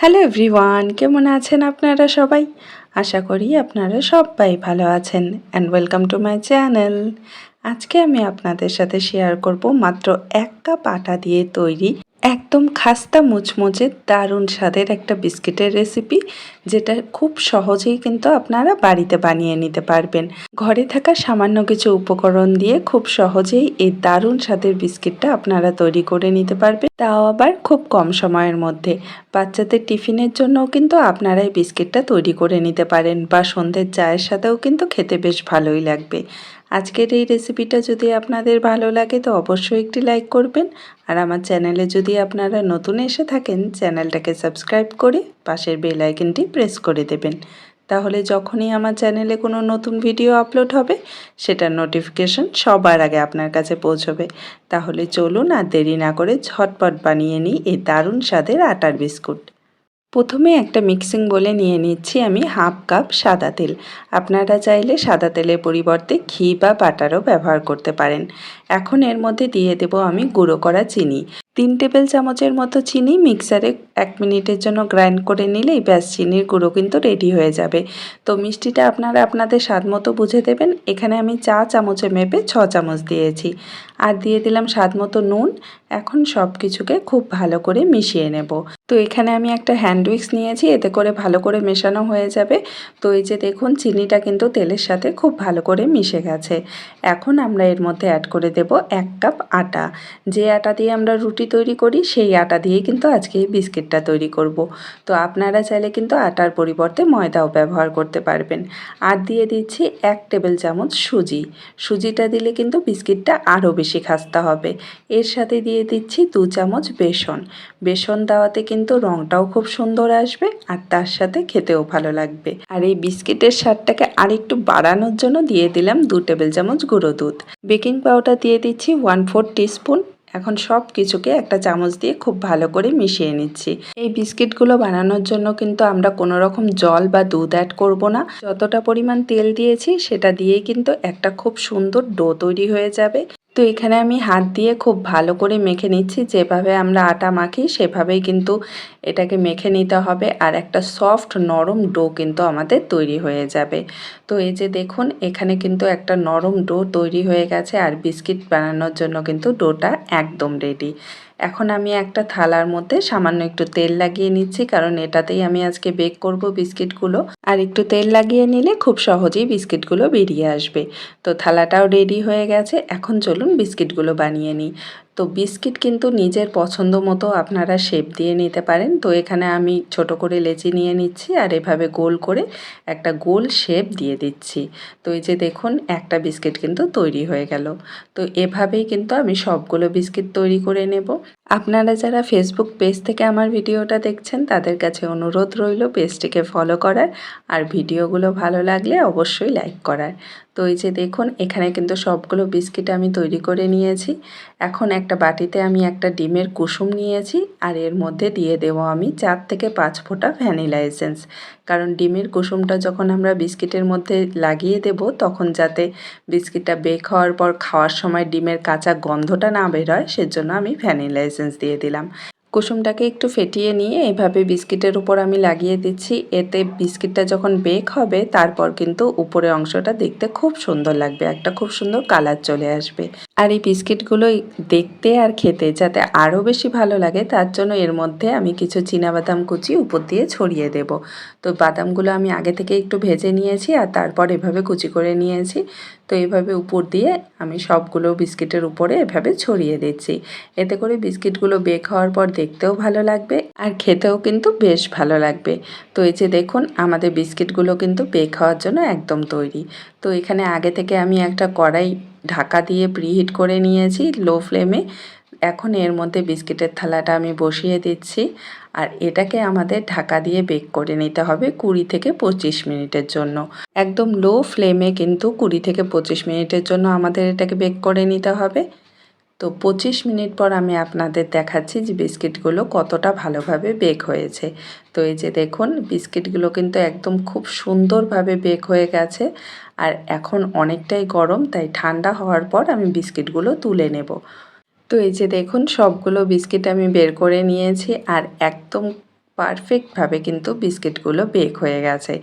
Hello everyone, কেমন আছেন আপনারা সবাই? আশা করি আপনারা সবাই ভালো আছেন and welcome to my channel আজকে আমি আপনাদের সাথে শেয়ার করব মাত্র এক কাপ আটা দিয়ে তৈরি একদম খাস্তা মুচমুচে দারুণ স্বাদের একটা বিস্কিটের রেসিপি যেটা খুব সহজেই কিন্তু আপনারা বাড়িতে বানিয়ে নিতে পারবেন। ঘরে থাকা সামান্য কিছু উপকরণ দিয়ে খুব সহজেই এই দারুণ স্বাদের বিস্কিটটা আপনারা তৈরি করে নিতে পারবেন। তাও আবার খুব কম সময়ের মধ্যে। বাচ্চাদের টিফিনের জন্যও কিন্তু আপনারা এই বিস্কিটটা তৈরি করে নিতে পারেন বা সন্ধ্যের চায়ের সাথেও কিন্তু খেতে বেশ ভালোই লাগবে। আজকের এই রেসিপিটা যদি আপনাদের ভালো লাগে, তো অবশ্যই একটি লাইক করবেন। আর আমার চ্যানেলে যদি আপনারা নতুন এসে থাকেন চ্যানেলটাকে সাবস্ক্রাইব করে পাশের বেল আইকনটি প্রেস করে দেবেন। তাহলে যখনই আমার চ্যানেলে কোনো নতুন ভিডিও আপলোড হবে, সেটার নোটিফিকেশন সবার আগে আপনার কাছে পৌঁছবে। তাহলে চলুন আর দেরি না করে ঝটপট বানিয়ে নিই এই দারুণ স্বাদের আটার বিস্কুট। প্রথমে একটা মিক্সিং বলে নিয়ে নিচ্ছি আমি হাফ কাপ সাদা তেল। আপনারা চাইলে সাদা তেলের পরিবর্তে ঘি বা বাটারও ব্যবহার করতে পারেন। এখন এর মধ্যে দিয়ে দেব আমি গুঁড়ো করা চিনি। তিন টেবিল চামচের মতো চিনি মিক্সারে এক মিনিটের জন্য গ্রাইন্ড করে নিলেই ব্যাস, চিনির গুঁড়ো কিন্তু রেডি হয়ে যাবে। তো মিষ্টিটা আপনারা আপনাদের স্বাদ মতো বুঝে দেবেন। এখানে আমি চা চামচে মেপে ছ চামচ দিয়েছি। আর দিয়ে দিলাম স্বাদ মতো নুন। এখন সব কিছুকে খুব ভালো করে মিশিয়ে নেব। তো এখানে আমি একটা হ্যান্ড উইক্স নিয়েছি, এতে করে ভালো করে মেশানো হয়ে যাবে। তো এই যে দেখুন, চিনিটা কিন্তু তেলের সাথে খুব ভালো করে মিশে গেছে। এখন আমরা এর মধ্যে অ্যাড করে দেব এক কাপ আটা। যে আটা দিয়ে আমরা রুটি তৈরি করি, সেই আটা দিয়ে কিন্তু আজকে এই বিস্কিটটা তৈরি করব। তো আপনারা চাইলে কিন্তু আটার পরিবর্তে ময়দাও ব্যবহার করতে পারবেন। আর দিয়ে দিচ্ছি এক টেবিল চামচ সুজি। সুজিটা দিলে কিন্তু বিস্কিটটা আরও বেশি খাস্তা হবে। এর সাথে দিয়ে দিচ্ছি দু চামচ বেসন। বেসন দেওয়াতে কিন্তু রঙটাও খুব সুন্দর আসবে আর তার সাথে খেতেও ভালো লাগবে। আর এই বিস্কিটের স্বাদটাকে আরেকটু বাড়ানোর জন্য দিয়ে দিলাম দু টেবিল চামচ গুঁড়ো দুধ। বেকিং পাউডার দিয়ে দিচ্ছি ওয়ান ফোর টিস্পুন। এখন সব কিছুকে একটা চামচ দিয়ে খুব ভালো করে মিশিয়ে নিচ্ছি। এই বিস্কিটগুলো বানানোর জন্য কিন্তু আমরা কোনো রকম জল বা দুধ অ্যাড করব না। যতটা পরিমাণ তেল দিয়েছি সেটা দিয়েই কিন্তু একটা খুব সুন্দর ডো তৈরি হয়ে যাবে। তো এখানে আমি হাত দিয়ে খুব ভালো করে মেখে নিচ্ছি। যেভাবে আমরা আটা মাখি, সেভাবেই কিন্তু এটাকে মেখে নিতে হবে। আর একটা সফট নরম ডো কিন্তু আমাদের তৈরি হয়ে যাবে। তো এই যে দেখুন, এখানে কিন্তু একটা নরম ডো তৈরি হয়ে গেছে। আর বিস্কিট বানানোর জন্য কিন্তু ডোটা একদম রেডি। এখন আমি একটা থালার মধ্যে সামান্য একটু তেল লাগিয়ে নিচ্ছি, কারণ এটাতেই আমি আজকে বেক করব বিস্কিটগুলো। আর একটু তেল লাগিয়ে নিলে খুব সহজেই বিস্কিটগুলো বেরিয়ে আসবে। তো থালাটাও রেডি হয়ে গেছে। এখন চলুন বিস্কিটগুলো বানিয়ে নিই। তো বিস্কিট কিন্তু নিজের পছন্দ মতো আপনারা শেপ দিয়ে নিতে পারেন। তো এখানে আমি ছোট করে লেচি নিয়ে নিচ্ছি আর এভাবে গোল করে একটা গোল শেপ দিয়ে দিচ্ছি। তো এই যে দেখুন, একটা বিস্কিট কিন্তু তৈরি হয়ে গেল। তো এভাবেই কিন্তু আমি সবগুলো বিস্কিট তৈরি করে নেব। আপনারা যারা ফেসবুক পেজ থেকে আমার ভিডিওটা দেখছেন, তাদের কাছে অনুরোধ রইল পেজটিকে ফলো করার। আর ভিডিওগুলো ভালো লাগলে অবশ্যই লাইক করার। তো এই যে দেখুন, এখানে কিন্তু সবগুলো বিস্কিট আমি তৈরি করে নিয়েছি। এখন একটা বাটিতে আমি একটা ডিমের কুসুম নিয়েছি আর এর মধ্যে দিয়ে দেব আমি চার থেকে পাঁচ ফোঁটা ভ্যানিলা এসেন্স। কারণ ডিমের কুসুমটা যখন আমরা বিস্কিটের মধ্যে লাগিয়ে দেব, তখন যাতে বিস্কিটটা বেক হওয়ার পর খাওয়ার সময় ডিমের কাঁচা গন্ধটা না বেরোয় সেজন্য আমি ভ্যানিলা এসেন্স দিয়ে দিলাম। কুসুমটাকে একটু ফেটিয়ে নিয়ে এভাবে বিস্কিটের উপর আমি লাগিয়ে দিচ্ছি। এতে বিস্কিটটা যখন বেক হবে, তারপর কিন্তু উপরের অংশটা দেখতে খুব সুন্দর লাগবে, একটা খুব সুন্দর কালার চলে আসবে। আর এই বিস্কিটগুলো দেখতে আর খেতে যাতে আরও বেশি ভালো লাগে, তার জন্য এর মধ্যে আমি কিছু বাদাম কুচি উপর দিয়ে ছড়িয়ে দেব। তো বাদামগুলো আমি আগে থেকে একটু ভেজে নিয়েছি আর তারপর এভাবে কুচি করে নিয়েছি। তো এইভাবে উপর দিয়ে আমি সবগুলো বিস্কিটের উপরে এভাবে ছড়িয়ে দিচ্ছি। এতে করে বিস্কিটগুলো বেক হওয়ার পর দেখতেও ভালো লাগবে আর খেতেও কিন্তু বেশ ভালো লাগবে। তো এই যে দেখুন, আমাদের বিস্কিটগুলো কিন্তু বেক হওয়ার জন্য একদম তৈরি। তো এখানে আগে থেকে আমি একটা কড়াই ঢাকা দিয়ে প্রিহিট করে নিয়েছি লো ফ্লেমে এখন এর মধ্যে বিস্কিটের থালাটা আমি বসিয়ে দিচ্ছি। আর এটাকে আমাদের ঢাকা দিয়ে বেক করে নিতে হবে কুড়ি থেকে পঁচিশ মিনিটের জন্য। একদম লো ফ্লেমে কিন্তু কুড়ি থেকে পঁচিশ মিনিটের জন্য আমাদের এটাকে বেক করে নিতে হবে। তো পঁচিশ মিনিট পর আমি আপনাদের দেখাচ্ছি যে বিস্কিটগুলো কতটা ভালোভাবে বেক হয়েছে। তো এই যে দেখুন, বিস্কিটগুলো কিন্তু একদম খুব সুন্দরভাবে বেক হয়ে গেছে আর এখন অনেকটাই গরম, তাই ঠান্ডা হওয়ার পর আমি বিস্কিটগুলো তুলে নেব। তো এই যে দেখুন, সবগুলো বিস্কিট আমি বের করে নিয়েছি আর একদম পারফেক্টভাবে কিন্তু বিস্কিটগুলো বেক হয়ে গেছে।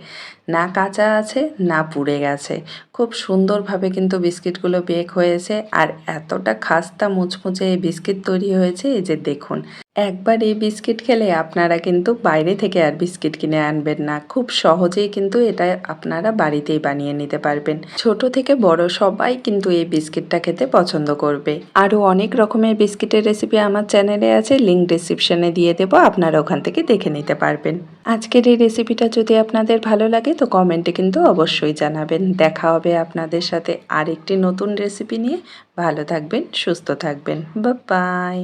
না কাঁচা আছে, না পুড়ে গেছে। খুব সুন্দরভাবে কিন্তু বিস্কিটগুলো বেক হয়েছে আর এতটা খাস্তা মুচমুচে এই বিস্কিট তৈরি হয়েছে এই যে দেখুন। একবার এই বিস্কিট খেলে আপনারা কিন্তু বাইরে থেকে আর বিস্কিট কিনে আনবেন না। খুব সহজেই কিন্তু এটা আপনারা বাড়িতেই বানিয়ে নিতে পারবেন। ছোট থেকে বড় সবাই কিন্তু এই বিস্কিটটা খেতে পছন্দ করবে। আরও অনেক রকমের বিস্কিটের রেসিপি আমার চ্যানেলে আছে, লিঙ্ক ডিসক্রিপশনে দিয়ে দেবো, আপনারা ওখান থেকে দেখে নিতে পারবেন। আজকের এই রেসিপিটা যদি আপনাদের ভালো লাগে, তো কমেন্টে কিন্তু অবশ্যই জানাবেন। দেখা হবে আপনাদের সাথে আরেকটি নতুন রেসিপি নিয়ে। ভালো থাকবেন, সুস্থ থাকবেন। বাই